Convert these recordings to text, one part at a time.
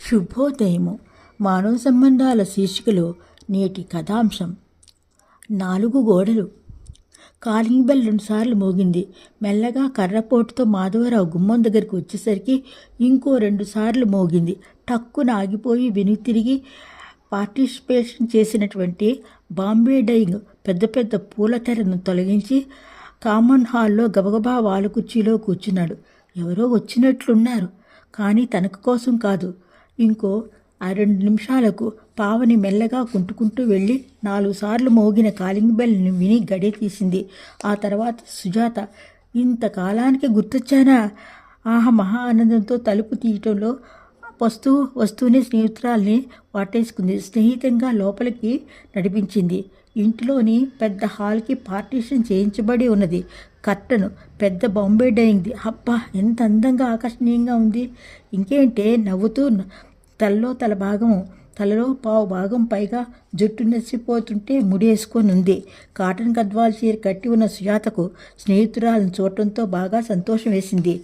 శుభోదయము. మానవ సంబంధాల శీర్షికలో నేటి కథాంశం. నాలుగు గోడలు. కాలింగ్ బెల్ రెండుసార్లు మోగింది. మెల్లగా కర్రపోటుతో మాధవరావు గుమ్మం దగ్గరికి వచ్చేసరికి ఇంకో రెండు సార్లు మోగింది. టక్కున ఆగిపోయి వెనుక తిరిగి పార్టిసిపేషన్ చేసినటువంటి బాంబే డైయింగ్ పెద్ద పెద్ద పూల తెరను తొలగించి కామన్ హాల్లో గబగబా వాళ్ళ కుర్చీలో కూర్చున్నాడు. ఎవరో వచ్చినట్లున్నారు. కానీ తనకు కోసం కాదు. ఇంకో ఆ రెండు నిమిషాలకు పావని మెల్లగా కుంటుకుంటూ వెళ్ళి నాలుగు సార్లు మోగిన కాలింగ్ బెల్ని విని గడి తీసింది. ఆ తర్వాత సుజాత ఇంతకాలానికి గుర్తొచ్చానా ఆహా మహా ఆనందంతో తలుపు తీయటంలో వస్తూ వస్తూనే స్నేహితురాల్ని వాటేసుకుంది. స్నేహితంగా లోపలికి నడిపించింది. ఇంటిలోని పెద్ద హాల్కి పార్టీషన్ చేయించబడి ఉన్నది. కర్టను పెద్ద బొంబే డైయింగ్ది అబ్బా ఎంత అందంగా ఆకర్షణీయంగా ఉంది. ఇంకేంటే నవ్వుతూ తలలో తల భాగం తలలో పావు భాగం పైగా జుట్టు నెసిపోతుంటే ముడేసుకొని ఉంది. కాటన్ గద్వాల్ చీర కట్టి ఉన్న సుజాతకు స్నేహితురాలను చూడటంతో బాగా సంతోషం వేసింది.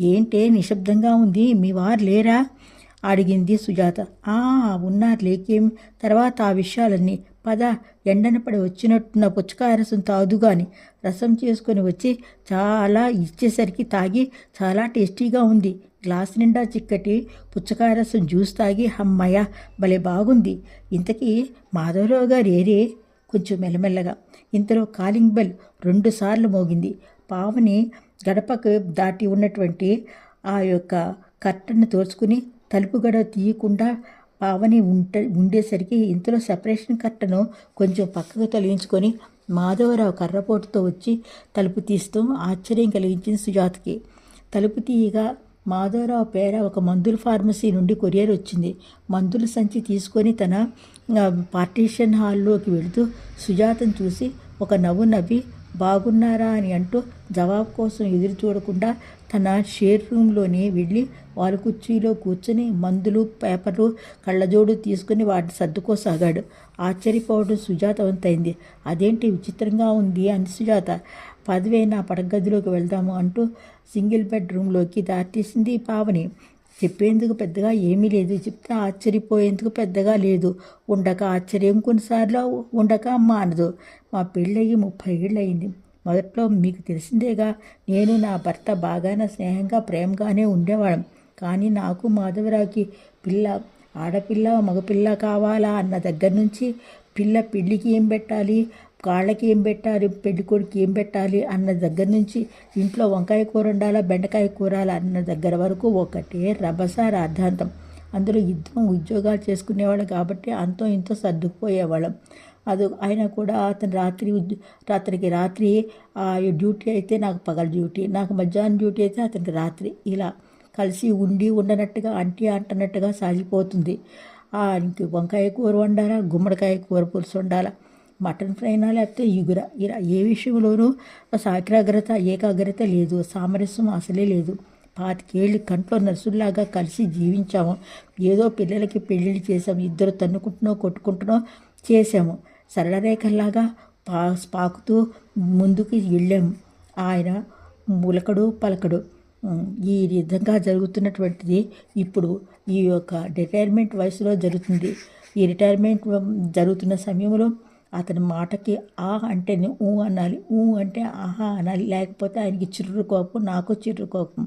ఏంటే నిశ్శబ్దంగా ఉంది. మీ వారు లేరా? అడిగింది సుజాత. ఆ ఉన్నారు లేకేం తర్వాత ఆ విషయాలన్నీ. పద ఎండన పడి వచ్చినట్టున్న పుచ్చకాయ రసం తాదుగాని రసం చేసుకొని వచ్చి చాలా ఇచ్చేసరికి తాగి చాలా టేస్టీగా ఉంది. గ్లాస్ నిండా చిక్కటి పుచ్చకాయ రసం జ్యూస్ తాగి అమ్మయ్య భలే బాగుంది. ఇంతకీ మాధవరావు గారు ఏరే? కొంచెం మెల్లమెల్లగా. ఇంతలో కాలింగ్ బెల్ రెండు సార్లు మోగింది. పావని గడపకు దాటి ఉన్నటువంటి ఆ యొక్క కట్టను తోచుకుని తలుపు గడవ తీయకుండా పావని ఉంట ఉండేసరికి ఇంతలో సెపరేషన్ కట్టను కొంచెం పక్కకు తొలగించుకొని మాధవరావు కర్రపోటుతో వచ్చి తలుపు తీస్తూ ఆశ్చర్యం కలిగించింది సుజాతకి. తలుపు తీయగా మాధవరావు పేర ఒక మందుల ఫార్మసీ నుండి కొరియర్ వచ్చింది. మందుల సంచి తీసుకొని తన పార్టీషన్ హాల్లోకి వెళుతూ సుజాతను చూసి ఒక నవ్వు నవ్వి బాగున్నారా? అని అంటూ జవాబు కోసం ఎదురు చూడకుండా తన షేర్ రూమ్లోనే వెళ్ళి వాళ్ళ కుర్చీలో కూర్చొని మందులు పేపర్లు కళ్ళజోడు తీసుకుని వాటిని సర్దుకోసాగాడు. ఆశ్చర్యపోవడం సుజాత వంతైంది అదేంటి విచిత్రంగా ఉంది? అని సుజాత. పదవే నా పడగదిలోకి వెళ్దాము అంటూ సింగిల్ బెడ్రూమ్లోకి దారితీసింది పావని. చెప్పేందుకు పెద్దగా ఏమీ లేదు. చెప్తే ఆశ్చర్యపోయేందుకు పెద్దగా లేదు. ఉండక ఆశ్చర్యం కొన్నిసార్లు ఉండక అమ్మ అనదు. మా పెళ్ళయ్యి ముప్పై ఏళ్ళు అయింది మొదట్లో మీకు తెలిసిందేగా నేను నా భర్త బాగానే స్నేహంగా ప్రేమగానే ఉండేవాళ్ళం. కానీ నాకు మాధవరావుకి పిల్ల ఆడపిల్ల మగపిల్ల కావాలా అన్న దగ్గర నుంచి పిల్ల పెళ్ళికి ఏం పెట్టాలి కాళ్ళకి ఏం పెట్టాలి పెళ్ళి కొడుకు ఏం పెట్టాలి అన్న దగ్గర నుంచి ఇంట్లో వంకాయ కూర ఉండాలా బెండకాయ కూరాలా అన్న దగ్గర వరకు ఒకటే రభస అర్ధాంతం అందులో ఇద్దరం ఉద్యోగాలు చేసుకునేవాళ్ళం కాబట్టి అంతో ఇంతో సర్దుకుపోయేవాళ్ళం. అది అయినా కూడా అతను రాత్రి అతనికి రాత్రి డ్యూటీ అయితే నాకు పగల డ్యూటీ నాకు మధ్యాహ్నం డ్యూటీ అయితే అతనికి రాత్రి. ఇలా కలిసి ఉండి ఉండనట్టుగా అంటి అంటనట్టుగా సాగిపోతుంది. ఇంక వంకాయ కూర వండాలా గుమ్మడికాయ కూర పులుసు వండాలా మటన్ ఫ్రైనా లేకపోతే ఇగుర. ఇలా ఏ విషయంలోనూ సాగ్రగ్రత ఏకాగ్రత లేదు సామరస్యం అసలే లేదు. పాతికేళ్ళు కంట్లో నర్సుల్లాగా కలిసి జీవించాము. ఏదో పిల్లలకి పెళ్ళిళ్ళు చేసాము ఇద్దరు తన్నుకుంటున్నో కొట్టుకుంటున్నో చేసాము సరళరేఖల్లాగా పా పాకుతూ ముందుకు వెళ్ళాము ఆయన ములకడు పలకడు. ఈ విధంగా జరుగుతున్నటువంటిది ఇప్పుడు ఈ యొక్క రిటైర్మెంట్ వయసులో జరుగుతుంది. ఈ రిటైర్మెంట్ జరుగుతున్న సమయంలో అతని మాటకి ఆ అంటే ఊ అనాలి. ఊ అంటే ఆహా అనాలి. లేకపోతే ఆయనకి చిర్రు కోపం నాకు చిర్రు కోపం.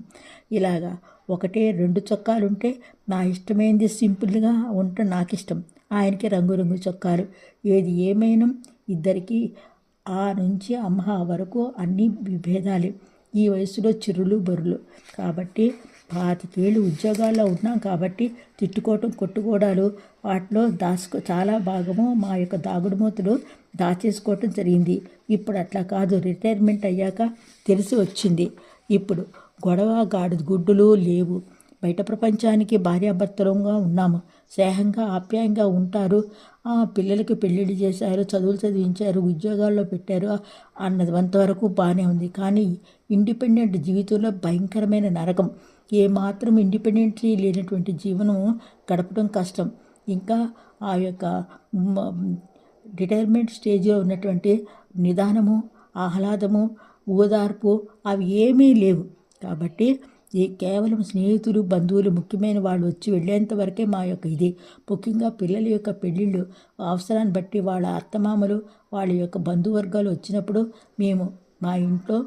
ఇలాగా ఒకటే రెండు చొక్కాలు ఉంటే నా ఇష్టమైంది సింపుల్గా ఉంటే నాకు ఇష్టం ఆయనకి రంగురంగు చొక్కాలు. ఏది ఏమైనా ఇద్దరికి ఆ నుంచి అమ్మ వరకు అన్ని విభేదాలే. ఈ వయసులో చిరులు బరులు. కాబట్టి పాతికేళ్ళు ఉద్యోగాల్లో ఉన్నాం కాబట్టి తిట్టుకోవటం కొట్టుకోవడాలు వాటిలో దాచుకో చాలా భాగము మా యొక్క దాగుడుమూతలు దాచేసుకోవటం జరిగింది. ఇప్పుడు అట్లా కాదు. రిటైర్మెంట్ అయ్యాక తెలిసి వచ్చింది. ఇప్పుడు గొడవ గాడి గుడ్డులు లేవు. బయట ప్రపంచానికి భార్యాభర్తలంగా ఉన్నాము. స్నేహంగా ఆప్యాయంగా ఉంటారు. పిల్లలకి పెళ్ళిళ్ళు చేశారు చదువులు చదివించారు ఉద్యోగాల్లో పెట్టారు అన్నది అంతవరకు బాగానే ఉంది. కానీ ఇండిపెండెంట్ జీవితంలో భయంకరమైన నరకం. ఏమాత్రం ఇండిపెండెంట్ లేనటువంటి జీవనం గడపడం కష్టం. ఇంకా ఆ యొక్క రిటైర్మెంట్ స్టేజ్లో ఉన్నటువంటి నిదానము ఆహ్లాదము ఓదార్పు అవి ఏమీ లేవు. కాబట్టి ఈ కేవలం స్నేహితులు బంధువులు ముఖ్యమైన వాళ్ళు వచ్చి వెళ్ళేంత వరకే మా యొక్క ఇది. ముఖ్యంగా పిల్లల యొక్క పెళ్ళిళ్ళు అవసరాన్ని బట్టి వాళ్ళ అత్తమామలు వాళ్ళ యొక్క బంధువర్గాలు వచ్చినప్పుడు మేము మా ఇంట్లో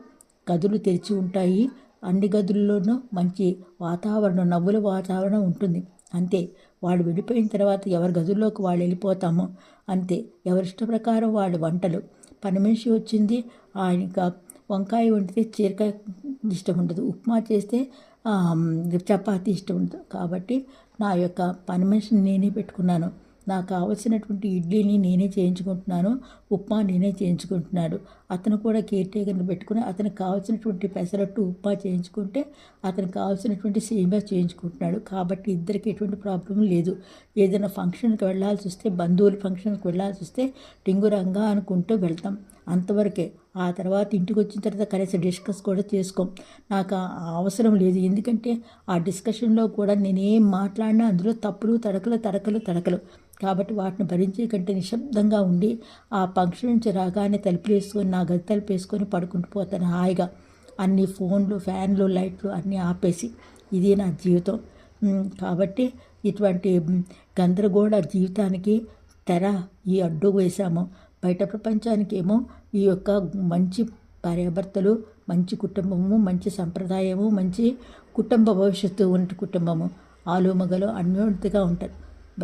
గదులు తెరిచి ఉంటాయి. అన్ని గదుల్లోనూ మంచి వాతావరణం నవ్వుల వాతావరణం ఉంటుంది. అంతే. వాళ్ళు వెళ్ళిపోయిన తర్వాత ఎవరి గదుల్లోకి వాళ్ళు వెళ్ళిపోతాము అంతే. ఎవరి ఇష్ట ప్రకారం వాళ్ళ వంటలు. పని మనిషి వచ్చింది. ఆయన వంకాయ వండితే చీరకాయ ఇష్టం ఉండదు. ఉప్మా చేస్తే చపాతి ఇష్టం ఉండదు. కాబట్టి నా యొక్క పని మనిషిని నేనే పెట్టుకున్నాను. నాకు కావలసినటువంటి ఇడ్లీని నేనే చేయించుకుంటున్నాను. ఉప్మా నేనే చేయించుకుంటున్నాడు. అతను కూడా కేర్ టేకర్ని పెట్టుకుని అతనికి కావాల్సినటువంటి పెసరట్టు ఉప్మా చేయించుకుంటే అతనికి కావాల్సినటువంటి సేమియా చేయించుకుంటున్నాడు. కాబట్టి ఇద్దరికి ఎటువంటి ప్రాబ్లం లేదు. ఏదైనా ఫంక్షన్కి వెళ్ళాల్సి వస్తే బంధువుల ఫంక్షన్కి వెళ్ళాల్సి వస్తే టింగురంగా అనుకుంటూ వెళ్తాం. అంతవరకే. ఆ తర్వాత ఇంటికి వచ్చిన తర్వాత కనీసం డిస్కస్ కూడా చేసుకోం. నాకు అవసరం లేదు. ఎందుకంటే ఆ డిస్కషన్లో కూడా నేనేం మాట్లాడినా అందులో తప్పులు తడకలు తడకలు తడకలు. కాబట్టి వాటిని భరించే కంటే నిశ్శబ్దంగా ఉండి ఆ ఫంక్షన్ నుంచి రాగానే తలుపులు వేసుకొని నా గది తలుపు వేసుకొని పడుకుంటూ పోతాను హాయిగా. అన్ని ఫోన్లు ఫ్యాన్లు లైట్లు అన్నీ ఆపేసి ఇది నా జీవితం. కాబట్టి ఇటువంటి గందరగోళ జీవితానికి తెర ఈ అడ్డు వేశాము. బయట ప్రపంచానికి ఏమో ఈ యొక్క మంచి భార్యాభర్తలు మంచి కుటుంబము మంచి సంప్రదాయము మంచి కుటుంబ భవిష్యత్తు ఉన్న కుటుంబము. ఆలు మగలు అన్యోన్యతగా ఉంటారు.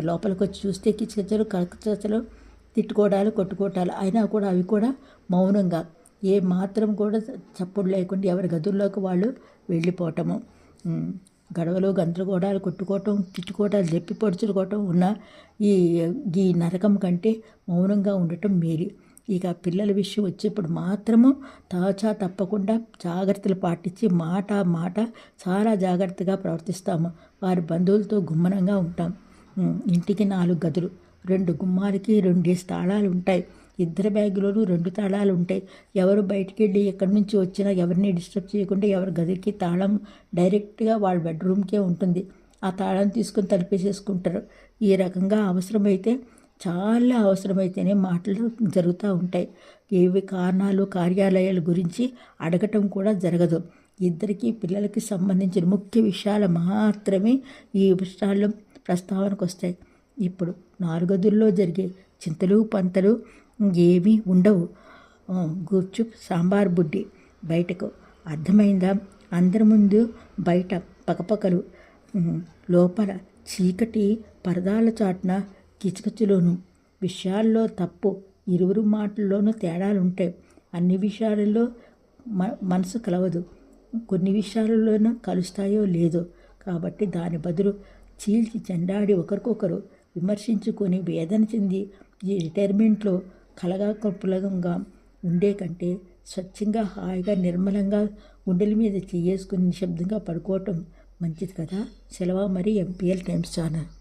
లోపలికి వచ్చి చూస్తే కిచకిచలు కచకచలు తిట్టుకోవడాలు కొట్టుకోవటాలు అయినా కూడా అవి కూడా మౌనంగా. ఏ మాత్రం కూడా చప్పుడు లేకుండా ఎవరి గదుల్లోకి వాళ్ళు వెళ్ళిపోవటము గడవలు గందరగోళాలు కొట్టుకోవటం తిట్టుకోవటాలు చెప్పి పొడుచుకోవటం ఉన్న ఈ ఈ నరకం కంటే మౌనంగా ఉండటం మేలు. ఇక పిల్లల విషయం వచ్చేప్పుడు మాత్రము తాచా తప్పకుండా జాగ్రత్తలు పాటించి మాట మాట చాలా జాగ్రత్తగా ప్రవర్తిస్తాము. వారి బంధువులతో గుమ్మనంగా ఉంటాం. ఇంటికి నాలుగు గదులు రెండు గుమ్మాలకి రెండు తాళాలు ఉంటాయి. ఇద్దరు బ్యాగులోనూ రెండు తాళాలు ఉంటాయి ఎవరు బయటికి వెళ్ళి ఎక్కడి నుంచి వచ్చినా ఎవరిని డిస్టర్బ్ చేయకుండా ఎవరి గదికి తాళం డైరెక్ట్గా వాళ్ళ బెడ్రూమ్కే ఉంటుంది. ఆ తాళం తీసుకొని తలిపేసేసుకుంటారు. ఈ రకంగా అవసరమైతే చాలా అవసరమైతేనే మాటలు జరుగుతూ ఉంటాయి. ఏవి కారణాలు కార్యాలయాల గురించి అడగటం కూడా జరగదు. ఇద్దరికి పిల్లలకి సంబంధించిన ముఖ్య విషయాలు మాత్రమే ఈ విషయాల్లో ప్రస్తావనకు వస్తాయి ఇప్పుడు నాలుగదుల్లో జరిగే చింతలు పంతలు ఏమీ ఉండవు. గుర్చుప్ సాంబార్ బుడ్డి బయటకు. అర్థమైందా? అందరి ముందు బయట పకపకలు. లోపల చీకటి పరదాల చాటున కిచకిచలోను. విషయాల్లో తప్పు ఇరువురు మాటల్లోనూ తేడాలుంటాయి అన్ని విషయాలలో మ మనసు కలవదు. కొన్ని విషయాలలోనూ కలుస్తాయో లేదో. కాబట్టి దాని బదులు చీల్చి చెండాడి ఒకరికొకరు విమర్శించుకొని వేదన చెంది ఈ రిటైర్మెంట్లో కలగా కప్పులంగా ఉండే కంటే స్వచ్ఛంగా హాయిగా నిర్మలంగా గుండెల మీద చేసుకుని నిశ్శబ్దంగా పడుకోవటం మంచిది కదా? సెలవు మరి ఎంపీఎల్ టైమ్స్ ఛానల్